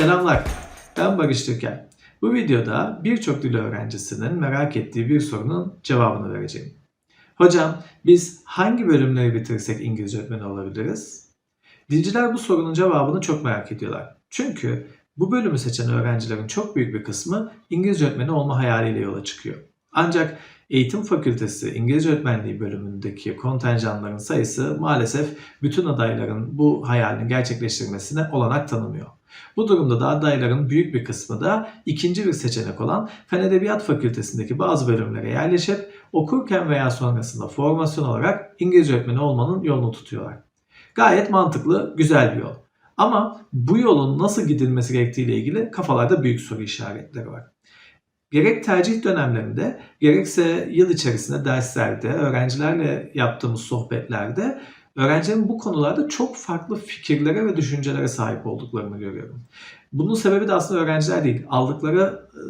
Selamlar, ben Barış Türker. Bu videoda birçok dil öğrencisinin merak ettiği bir sorunun cevabını vereceğim. Hocam, biz hangi bölümleri bitirirsek İngilizce öğretmeni olabiliriz? Dilciler bu sorunun cevabını çok merak ediyorlar. Çünkü bu bölümü seçen öğrencilerin çok büyük bir kısmı İngilizce öğretmeni olma hayaliyle yola çıkıyor. Ancak Eğitim Fakültesi İngilizce Öğretmenliği bölümündeki kontenjanların sayısı maalesef bütün adayların bu hayalini gerçekleştirmesine olanak tanımıyor. Bu durumda da adayların büyük bir kısmı da ikinci bir seçenek olan Fen Edebiyat Fakültesindeki bazı bölümlere yerleşip okurken veya sonrasında formasyon olarak İngilizce öğretmeni olmanın yolunu tutuyorlar. Gayet mantıklı, güzel bir yol. Ama bu yolun nasıl gidilmesi gerektiğiyle ilgili kafalarda büyük soru işaretleri var. Gerek tercih dönemlerinde gerekse yıl içerisinde derslerde, öğrencilerle yaptığımız sohbetlerde öğrencilerin bu konularda çok farklı fikirlere ve düşüncelere sahip olduklarını görüyorum. Bunun sebebi de aslında öğrenciler değil, aldıkları e,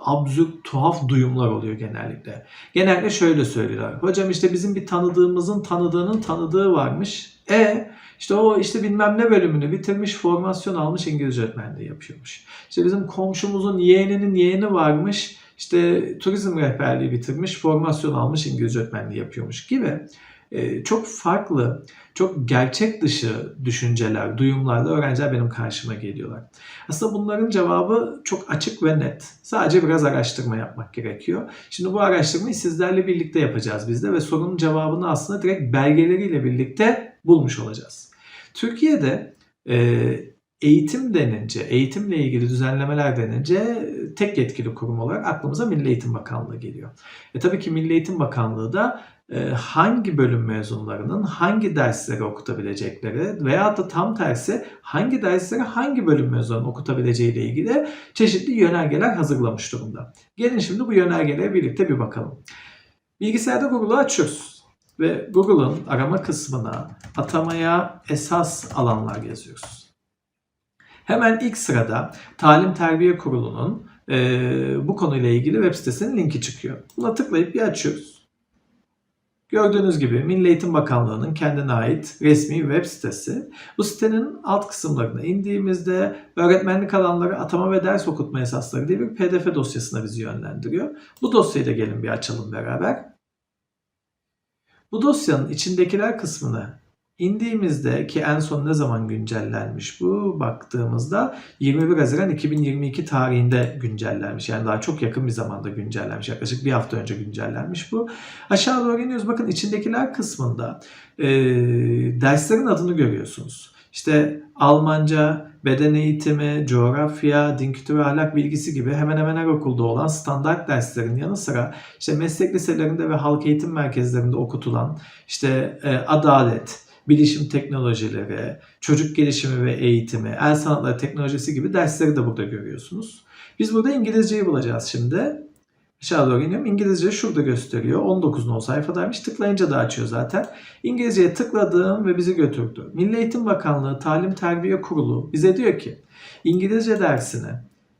absürt, tuhaf duyumlar oluyor genellikle. Genellikle şöyle söylüyorlar. Hocam işte bizim bir tanıdığımızın tanıdığının tanıdığı varmış. E işte o işte bilmem ne bölümünü bitirmiş, formasyon almış İngilizce öğretmenliği yapıyormuş. İşte bizim komşumuzun yeğeninin yeğeni varmış. işte turizm rehberliği bitirmiş, formasyon almış İngilizce öğretmenliği yapıyormuş gibi çok farklı, çok gerçek dışı düşünceler, duyumlarla öğrenciler benim karşıma geliyorlar. Aslında bunların cevabı çok açık ve net. Sadece biraz araştırma yapmak gerekiyor. Şimdi bu araştırmayı sizlerle birlikte yapacağız biz de ve sorunun cevabını aslında direkt belgeleriyle birlikte bulmuş olacağız. Türkiye'de e, eğitim denince, eğitimle ilgili düzenlemeler denince tek yetkili kurum olarak aklımıza Milli Eğitim Bakanlığı geliyor. E tabii ki Milli Eğitim Bakanlığı da e, hangi bölüm mezunlarının hangi dersleri okutabilecekleri veya da tam tersi hangi dersleri hangi bölüm mezunlarının okutabileceği ile ilgili çeşitli yönergeler hazırlamış durumda. Gelin şimdi bu yönergelere birlikte bir bakalım. Bilgisayarda Google'u açıyoruz ve Google'ın arama kısmına atamaya esas alanlar yazıyoruz. Hemen ilk sırada Talim Terbiye Kurulu'nun e, bu konuyla ilgili web sitesinin linki çıkıyor. Buna tıklayıp bir açıyoruz. Gördüğünüz gibi Milli Eğitim Bakanlığı'nın kendine ait resmi web sitesi. Bu sitenin alt kısımlarına indiğimizde öğretmenlik alanları atama ve ders okutma esasları diye bir pdf dosyasına bizi yönlendiriyor. Bu dosyayı da gelin bir açalım beraber. Bu dosyanın içindekiler kısmını indiğimizde ki en son ne zaman güncellenmiş bu baktığımızda 21 Haziran 2022 tarihinde güncellenmiş. Yani daha çok yakın bir zamanda güncellenmiş. Yaklaşık bir hafta önce güncellenmiş bu. Aşağı doğru iniyoruz. Bakın içindekiler kısmında e, derslerin adını görüyorsunuz. İşte Almanca, beden eğitimi, coğrafya, din kültürü ve ahlak bilgisi gibi hemen hemen her okulda olan standart derslerin yanı sıra işte meslek liselerinde ve halk eğitim merkezlerinde okutulan işte e, adalet, bilişim teknolojileri, çocuk gelişimi ve eğitimi, el sanatları teknolojisi gibi dersleri de burada görüyorsunuz. Biz burada İngilizceyi bulacağız şimdi. Aşağı doğru iniyorum. İngilizce şurada gösteriyor. 19 no sayfadaymış. Tıklayınca da açıyor zaten. İngilizceye tıkladım ve bizi götürdü. Milli Eğitim Bakanlığı Talim Terbiye Kurulu bize diyor ki İngilizce dersini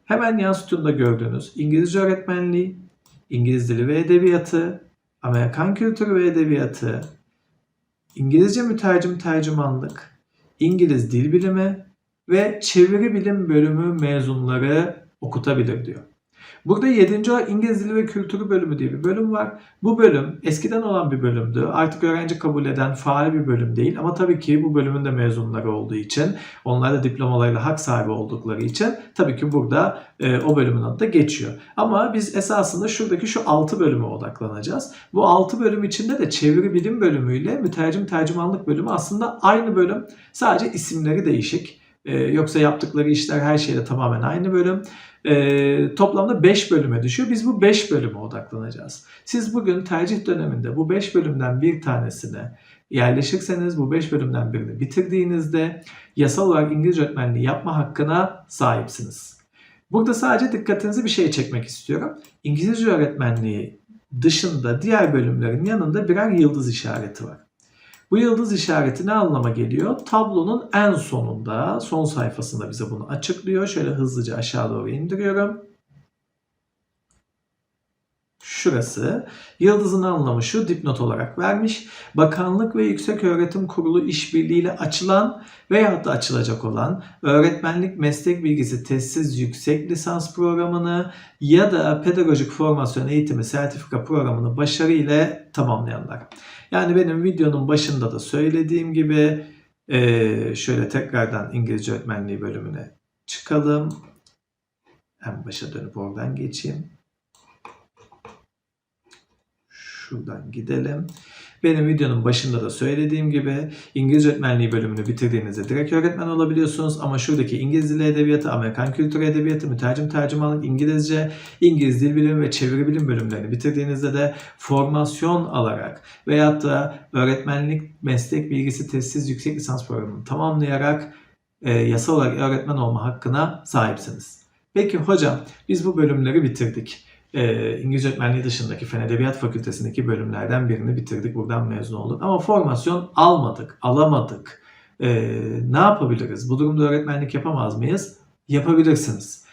hemen yan sütunda gördüğünüz İngilizce öğretmenliği, İngiliz dili ve edebiyatı, Amerikan kültürü ve edebiyatı, İngilizce mütercim tercümanlık, İngiliz dil bilimi ve çeviri bilim bölümü mezunları okutabilir diyor. Burada 7. İngiliz Dili ve Kültürü bölümü diye bir bölüm var. Bu bölüm eskiden olan bir bölümdü. Artık öğrenci kabul eden faal bir bölüm değil. Ama tabii ki bu bölümün de mezunları olduğu için, onlar da diplomalarıyla hak sahibi oldukları için tabii ki burada e, o bölümün adı da geçiyor. Ama biz esasında şuradaki şu 6 bölüme odaklanacağız. Bu 6 bölüm içinde de çeviri bilim bölümüyle mütercim tercümanlık bölümü aslında aynı bölüm. Sadece isimleri değişik. Ee, yoksa yaptıkları işler her şeyle tamamen aynı bölüm. Ee, toplamda 5 bölüme düşüyor. Biz bu 5 bölüme odaklanacağız. Siz bugün tercih döneminde bu 5 bölümden bir tanesine yerleşirseniz bu 5 bölümden birini bitirdiğinizde yasal olarak İngilizce öğretmenliği yapma hakkına sahipsiniz. Burada sadece dikkatinizi bir şeye çekmek istiyorum. İngilizce öğretmenliği dışında diğer bölümlerin yanında birer yıldız işareti var. Bu yıldız işareti ne anlama geliyor? Tablonun en sonunda, son sayfasında bize bunu açıklıyor. Şöyle hızlıca aşağı doğru indiriyorum. Şurası. Yıldızın anlamı şu dipnot olarak vermiş. Bakanlık ve Yüksek Öğretim Kurulu işbirliğiyle açılan veyahut da açılacak olan öğretmenlik meslek bilgisi testsiz yüksek lisans programını ya da pedagojik formasyon eğitimi sertifika programını başarıyla tamamlayanlar. Yani benim videonun başında da söylediğim gibi eee, şöyle tekrardan İngilizce öğretmenliği bölümüne çıkalım. En başa dönüp oradan geçeyim. Şuradan gidelim. Benim videonun başında da söylediğim gibi İngilizce öğretmenliği bölümünü bitirdiğinizde direkt öğretmen olabiliyorsunuz. Ama şuradaki İngiliz Dili Edebiyatı, Amerikan Kültürü Edebiyatı, Mütercim Tercümanlık, İngilizce, İngiliz Dil Bilimi ve Çeviri Bilim bölümlerini bitirdiğinizde de formasyon alarak veyahut da öğretmenlik meslek bilgisi testsiz yüksek lisans programını tamamlayarak e, yasal olarak öğretmen olma hakkına sahipsiniz. Peki hocam biz bu bölümleri bitirdik. Ee, İngilizce öğretmenliği dışındaki Fen Edebiyat Fakültesindeki bölümlerden birini bitirdik. Buradan mezun olduk. Ama formasyon almadık, alamadık. Ee, ne yapabiliriz? Bu durumda öğretmenlik yapamaz mıyız? Yapabilirsiniz.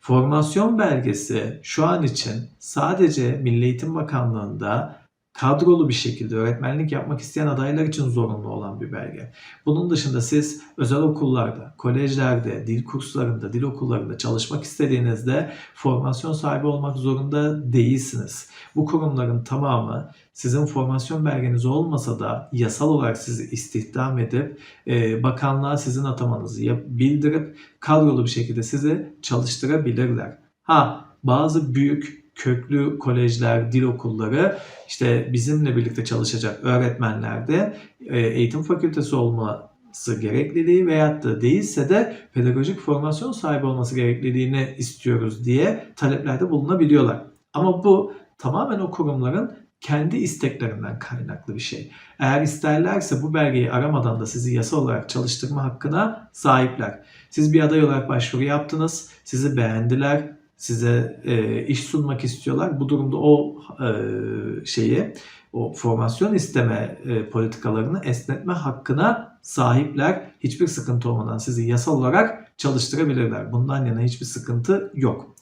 Formasyon belgesi şu an için sadece Milli Eğitim Bakanlığı'nda kadrolu bir şekilde öğretmenlik yapmak isteyen adaylar için zorunlu olan bir belge. Bunun dışında siz özel okullarda, kolejlerde, dil kurslarında, dil okullarında çalışmak istediğinizde formasyon sahibi olmak zorunda değilsiniz. Bu kurumların tamamı sizin formasyon belgeniz olmasa da yasal olarak sizi istihdam edip e, bakanlığa sizin atamanızı bildirip kadrolu bir şekilde sizi çalıştırabilirler. Ha bazı büyük köklü kolejler, dil okulları işte bizimle birlikte çalışacak öğretmenlerde e, eğitim fakültesi olması gerekliliği veyahut da değilse de pedagojik formasyon sahibi olması gerekliliğini istiyoruz diye taleplerde bulunabiliyorlar. Ama bu tamamen o kurumların kendi isteklerinden kaynaklı bir şey. Eğer isterlerse bu belgeyi aramadan da sizi yasal olarak çalıştırma hakkına sahipler. Siz bir aday olarak başvuru yaptınız, sizi beğendiler, size e, iş sunmak istiyorlar. Bu durumda o e, şeyi, o formasyon isteme e, politikalarını esnetme hakkına sahipler. Hiçbir sıkıntı olmadan sizi yasal olarak çalıştırabilirler. Bundan yana hiçbir sıkıntı yok.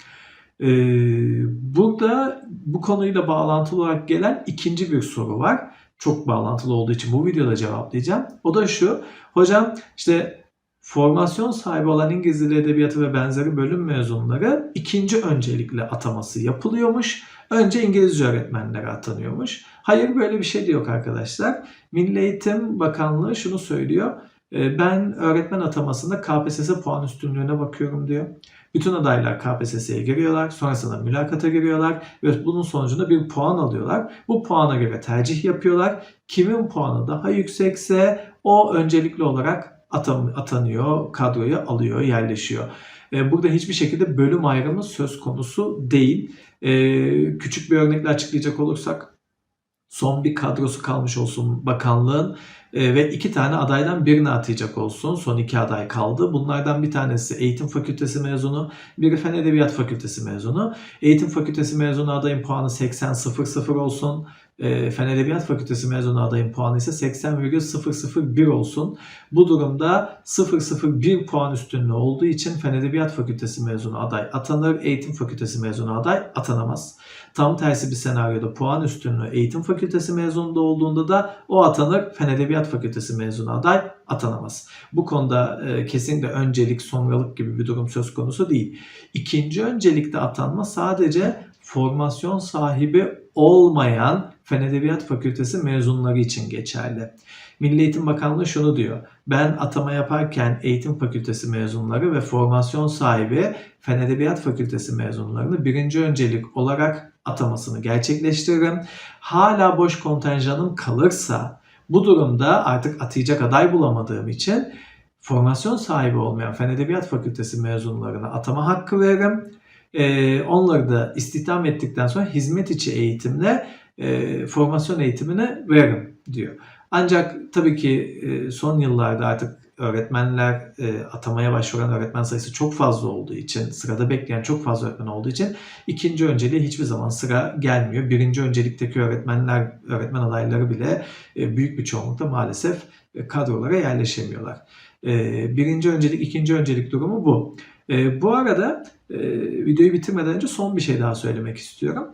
E, burada bu konuyla bağlantılı olarak gelen ikinci bir soru var. Çok bağlantılı olduğu için bu videoda cevaplayacağım. O da şu. Hocam işte formasyon sahibi olan İngiliz Dili Edebiyatı ve benzeri bölüm mezunları ikinci öncelikle ataması yapılıyormuş. Önce İngilizce öğretmenlere atanıyormuş. Hayır böyle bir şey de yok arkadaşlar. Milli Eğitim Bakanlığı şunu söylüyor. E, Ben öğretmen atamasında KPSS puan üstünlüğüne bakıyorum diyor. Bütün adaylar KPSS'ye giriyorlar. Sonrasında mülakata giriyorlar ve bunun sonucunda bir puan alıyorlar. Bu puana göre tercih yapıyorlar. Kimin puanı daha yüksekse o öncelikli olarak atam- atanıyor, kadroya alıyor, yerleşiyor. E, Burada hiçbir şekilde bölüm ayrımı söz konusu değil. E, Küçük bir örnekle açıklayacak olursak son bir kadrosu kalmış olsun bakanlığın e, ve iki tane adaydan birini atayacak olsun. Son iki aday kaldı. Bunlardan bir tanesi eğitim fakültesi mezunu, biri fen edebiyat fakültesi mezunu. Eğitim fakültesi mezunu adayın puanı 80.00 olsun. E, fen edebiyat fakültesi mezunu adayın puanı ise 80,001 olsun. Bu durumda 001 puan üstünlüğü olduğu için fen edebiyat fakültesi mezunu aday atanır, eğitim fakültesi mezunu aday atanamaz. Tam tersi bir senaryoda puan üstünlüğü eğitim fakültesi mezununda olduğunda da o atanır, fen edebiyat fakültesi mezunu aday atanamaz. Bu konuda e, kesinlikle öncelik, sonralık gibi bir durum söz konusu değil. İkinci öncelikte atanma sadece formasyon sahibi olmayan Fen Edebiyat Fakültesi mezunları için geçerli. Milli Eğitim Bakanlığı şunu diyor. Ben atama yaparken eğitim fakültesi mezunları ve formasyon sahibi Fen Edebiyat Fakültesi mezunlarını birinci öncelik olarak atamasını gerçekleştiririm. Hala boş kontenjanım kalırsa bu durumda artık atayacak aday bulamadığım için formasyon sahibi olmayan Fen Edebiyat Fakültesi mezunlarına atama hakkı veririm. Ee, onları da istihdam ettikten sonra hizmet içi eğitimle e, formasyon eğitimini veririm diyor. Ancak tabii ki e, son yıllarda artık öğretmenler e, atamaya başvuran öğretmen sayısı çok fazla olduğu için, sırada bekleyen çok fazla öğretmen olduğu için ikinci önceliğe hiçbir zaman sıra gelmiyor. Birinci öncelikteki öğretmenler, öğretmen adayları bile e, büyük bir çoğunlukta maalesef e, kadrolara yerleşemiyorlar. E, birinci öncelik, ikinci öncelik durumu bu. E, bu arada e, videoyu bitirmeden önce son bir şey daha söylemek istiyorum.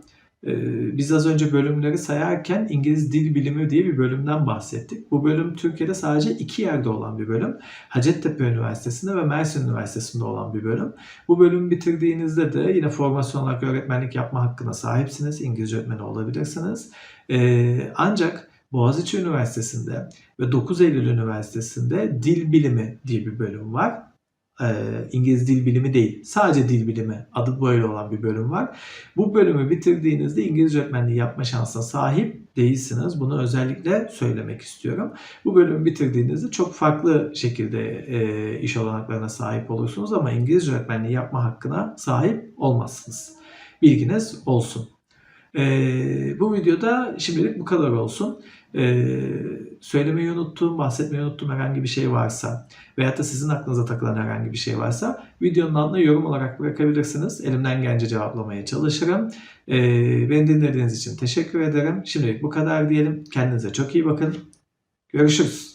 Ee, Biz az önce bölümleri sayarken İngiliz Dil Bilimi diye bir bölümden bahsettik. Bu bölüm Türkiye'de sadece iki yerde olan bir bölüm. Hacettepe Üniversitesi'nde ve Mersin Üniversitesi'nde olan bir bölüm. Bu bölümü bitirdiğinizde de yine formasyon olarak öğretmenlik yapma hakkına sahipsiniz. İngilizce öğretmeni olabilirsiniz. Ee, Ancak Boğaziçi Üniversitesi'nde ve 9 Eylül Üniversitesi'nde Dil Bilimi diye bir bölüm var. Ee, İngiliz Dil Bilimi değil, sadece Dil Bilimi adı böyle olan bir bölüm var. Bu bölümü bitirdiğinizde İngilizce öğretmenliği yapma şansına sahip değilsiniz. Bunu özellikle söylemek istiyorum. Bu bölümü bitirdiğinizde çok farklı şekilde e, iş olanaklarına sahip olursunuz ama İngilizce öğretmenliği yapma hakkına sahip olmazsınız. Bilginiz olsun. Ee, bu videoda şimdilik bu kadar olsun. Ee, söylemeyi unuttuğum, bahsetmeyi unuttuğum herhangi bir şey varsa veyahut da sizin aklınıza takılan herhangi bir şey varsa videonun altına yorum olarak bırakabilirsiniz. Elimden gelince cevaplamaya çalışırım. Ee, beni dinlediğiniz için teşekkür ederim. Şimdilik bu kadar diyelim. Kendinize çok iyi bakın. Görüşürüz.